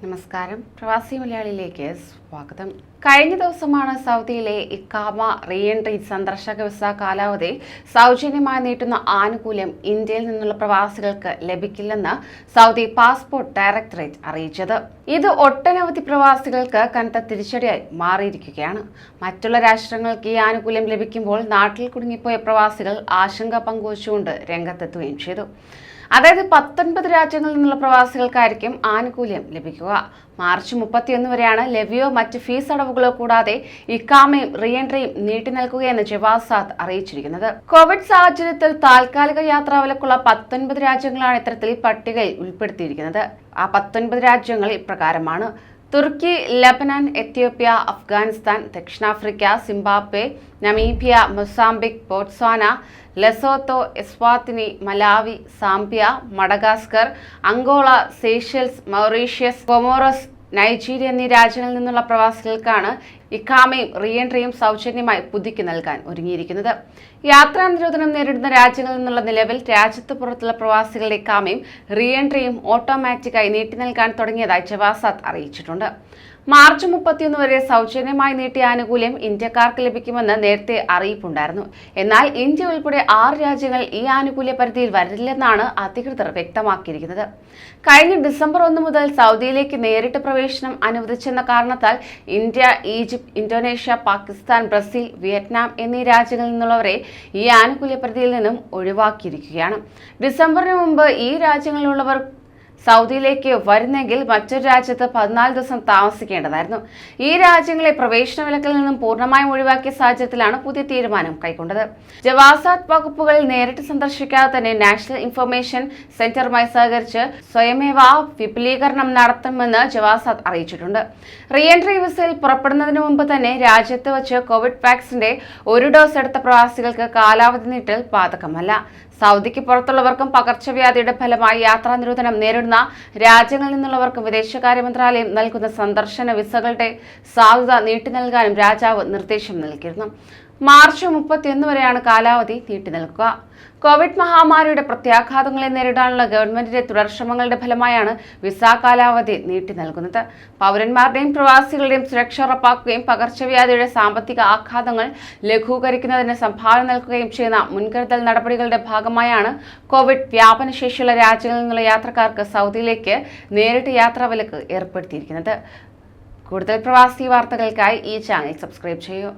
നമസ്കാരം. പ്രവാസി മലയാളിയിലേക്ക് സ്വാഗതം. കഴിഞ്ഞ ദിവസമാണ് സൗദിയിലെ ഇക്കാമ റീ എൻട്രി സന്ദർശക വിസ കാലാവധി സൗജന്യമായി നീട്ടുന്ന ആനുകൂല്യം ഇന്ത്യയിൽ നിന്നുള്ള പ്രവാസികൾക്ക് ലഭിക്കില്ലെന്ന് സൗദി പാസ്പോർട്ട് ഡയറക്ടറേറ്റ് അറിയിച്ചത്. ഇത് ഒട്ടനവധി പ്രവാസികൾക്ക് കനത്ത തിരിച്ചടിയായി മാറിയിരിക്കുകയാണ്. മറ്റുള്ള രാഷ്ട്രങ്ങൾക്ക് ഈ ആനുകൂല്യം ലഭിക്കുമ്പോൾ നാട്ടിൽ കുടുങ്ങിപ്പോയ പ്രവാസികൾ ആശങ്ക പങ്കുവച്ചുകൊണ്ട് രംഗത്തെത്തുകയും ചെയ്തു. അതായത് പത്തൊൻപത് രാജ്യങ്ങളിൽ നിന്നുള്ള പ്രവാസികൾക്കായിരിക്കും ആനുകൂല്യം ലഭിക്കുക മാർച്ച് മുപ്പത്തിയൊന്ന് വരെയാണ് ലെവിയോ മറ്റ് ഫീസ് അടവുകളോ കൂടാതെ ഇക്കാമയും റീഎൻട്രിയും നീട്ടി നൽകുകയെന്ന് ജവാസാദ് അറിയിച്ചിരിക്കുന്നത്. കോവിഡ് സാഹചര്യത്തിൽ താൽക്കാലിക യാത്രാവിലക്കുള്ള പത്തൊൻപത് രാജ്യങ്ങളാണ് ഇത്തരത്തിൽ പട്ടികയിൽ ഉൾപ്പെടുത്തിയിരിക്കുന്നത്. ആ പത്തൊൻപത് രാജ്യങ്ങൾ ഇപ്രകാരമാണ്. തുർക്കി ലബനാൻ എത്യോപ്യ അഫ്ഗാനിസ്ഥാൻ ദക്ഷിണാഫ്രിക്ക Zimbabwe Namibia Mozambique Botswana Lesotho Eswatini Malawi Zambia Madagascar Angola Seychelles Mauritius Comoros Nigeria എന്നീ രാജ്യങ്ങളിൽ നിന്നുള്ള പ്രവാസികൾക്കാണ് ഇക്കാമയും റീഎൻട്രിയും സൗജന്യമായി പുതുക്കി നൽകാൻ ഒരുങ്ങിയിരിക്കുന്നത്. യാത്രാ നിരോധനം നേരിടുന്ന രാജ്യങ്ങളിൽ നിന്നുള്ള നിലവിൽ രാജ്യത്ത് പുറത്തുള്ള പ്രവാസികളുടെ ഇക്കാമയും റീഎൻട്രിയും ഓട്ടോമാറ്റിക്കായി നീട്ടി നൽകാൻ തുടങ്ങിയതായി ജവാസാത്ത് അറിയിച്ചിട്ടുണ്ട്. മാർച്ച് മുപ്പത്തിയൊന്ന് വരെ സൗജന്യമായി നീട്ടിയ ആനുകൂല്യം ഇന്ത്യക്കാർക്ക് ലഭിക്കുമെന്ന് നേരത്തെ അറിയിപ്പുണ്ടായിരുന്നു. എന്നാൽ ഇന്ത്യ ഉൾപ്പെടെ ആറ് രാജ്യങ്ങൾ ഈ ആനുകൂല്യ പരിധിയിൽ വരില്ലെന്നാണ് അധികൃതർ വ്യക്തമാക്കിയിരിക്കുന്നത്. കഴിഞ്ഞ ഡിസംബർ ഒന്ന് മുതൽ സൗദിയിലേക്ക് നേരിട്ട് പ്രവേശനം അനുവദിച്ചെന്ന കാരണത്താൽ India Egypt Indonesia Pakistan Brazil Vietnam എന്നീ രാജ്യങ്ങളിൽ നിന്നുള്ളവരെ ഈ ആനുകൂല്യ പരിധിയിൽ നിന്നും ഒഴിവാക്കിയിരിക്കുകയാണ്. ഡിസംബറിന് മുമ്പ് ഈ രാജ്യങ്ങളിലുള്ളവർ സൗദിയിലേക്ക് വരുന്നെങ്കിൽ മറ്റൊരു രാജ്യത്ത് പതിനാല് ദിവസം താമസിക്കേണ്ടതായിരുന്നു. ഈ രാജ്യങ്ങളെ പ്രവേശന വിലക്കിൽ നിന്നും പൂർണമായും ഒഴിവാക്കിയ സാഹചര്യത്തിലാണ് പുതിയ തീരുമാനം കൈക്കൊണ്ടത്. ജവാസാത്ത് വകുപ്പുകൾ നേരിട്ട് സന്ദർശിക്കാതെ തന്നെ നാഷണൽ ഇൻഫർമേഷൻ സെന്ററുമായി സഹകരിച്ച് സ്വയമേവ വിപുലീകരണം നടത്തുമെന്ന് ജവാസാത്ത് അറിയിച്ചിട്ടുണ്ട്. റീ എൻട്രി വിസയിൽ പുറപ്പെടുന്നതിന് മുമ്പ് തന്നെ രാജ്യത്ത് വച്ച് കോവിഡ് വാക്സിന്റെ ഒരു ഡോസ് എടുത്ത പ്രവാസികൾക്ക് കാലാവധി നീട്ടൽ ബാധകമല്ല. സൗദിക്ക് പുറത്തുള്ളവർക്കും പകർച്ചവ്യാധിയുടെ ഫലമായി യാത്രാ നിരോധനം നേരിടുന്ന രാജ്യങ്ങളിൽ നിന്നുള്ളവർക്ക് വിദേശകാര്യ മന്ത്രാലയം നൽകുന്ന സന്ദർശന വിസകളുടെ സാധ്യത നീട്ടി നൽകാനും രാജാവ് നിർദ്ദേശം നൽകിയിരുന്നു. മാർച്ച് മുപ്പത്തിയൊന്ന് വരെയാണ് കാലാവധി നീട്ടി നൽകുക കോവിഡ് മഹാമാരിയുടെ പ്രത്യാഘാതങ്ങളെ നേരിടാനുള്ള ഗവൺമെന്റിന്റെ തുടർശ്രമങ്ങളുടെ ഫലമായാണ് വിസ കാലാവധി നീട്ടി നൽകുന്നത്. പൗരന്മാരുടെയും പ്രവാസികളുടെയും സുരക്ഷ ഉറപ്പാക്കുകയും പകർച്ചവ്യാധിയുടെ സാമ്പത്തിക ആഘാതങ്ങൾ ലഘൂകരിക്കുന്നതിന് സംഭാവന നൽകുകയും ചെയ്യുന്ന മുൻകരുതൽ നടപടികളുടെ ഭാഗമായാണ് കോവിഡ് വ്യാപനശേഷിയുള്ള രാജ്യങ്ങളിൽ നിന്നുള്ള യാത്രക്കാർക്ക് സൗദിയിലേക്ക് നേരിട്ട് യാത്രാ വിലക്ക് ഏർപ്പെടുത്തിയിരിക്കുന്നത്. കൂടുതൽ പ്രവാസി വാർത്തകൾക്കായി ഈ ചാനൽ സബ്സ്ക്രൈബ് ചെയ്യൂ.